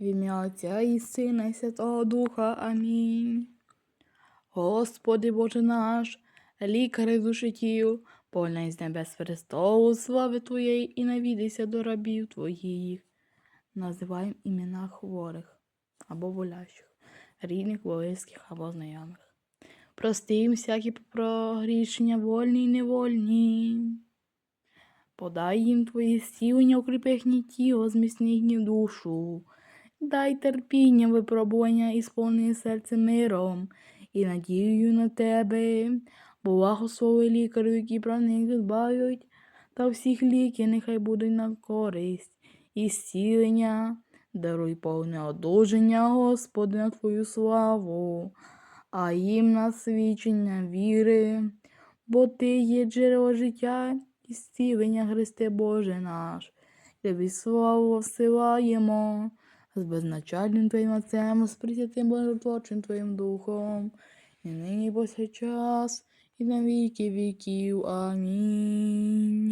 В ім'я Отця і Сина, і Святого Духа. Амінь. Господи Боже наш, лікари душі тіл, поглянь з небес Христову, слави Твоєї і навідайся до рабів Твоїх. Називаємо імена хворих або болящих, рідних, близьких або знайомих. Прости їм всякі прогрішення вольні й невольні. Подай їм твої зцілення, укріпи їхнє тіло, зміцни їхню душу. Дай терпіння, випробування і сповни серце миром і надією на тебе. Благослови лікарю, які про них дбають, та всіх ліки нехай будуть на користь і зцілення. Даруй повне одужання, Господи, на Твою славу, а їм на свідчення віри, бо Ти є джерело життя і зцілення, Христе Боже наш. Тобі славу всилаємо з безначальним Твоїм Отцем, з присвятим Божотворчим Твоїм Духом, і нині повсякчас, і на віки віків. Амінь.